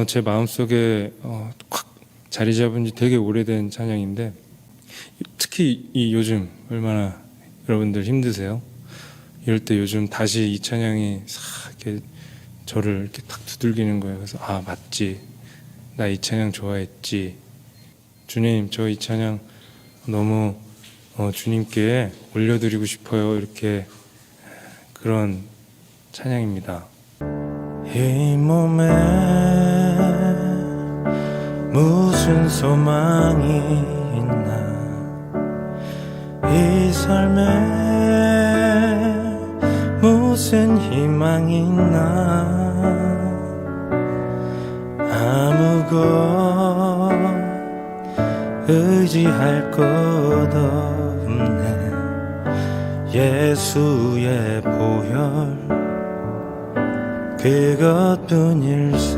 어, 제 마음속에 어, 확 자리 잡은 지 되게 오래된 찬양인데 특히 이 요즘 얼마나 여러분들 힘드세요? 이럴 때 요즘 다시 이 찬양이 싹 이렇게 저를 이렇게 탁 두들기는 거예요. 그래서 아 맞지, 나 이 찬양 좋아했지. 주님, 저 이 찬양 너무 어, 주님께 올려드리고 싶어요. 이렇게 그런 찬양입니다. 이 몸에 무슨 소망이 있나? 이 삶에 무슨 희망이 있나? 아무것 의지할 것 없네. 예수의 보혈 그것뿐일세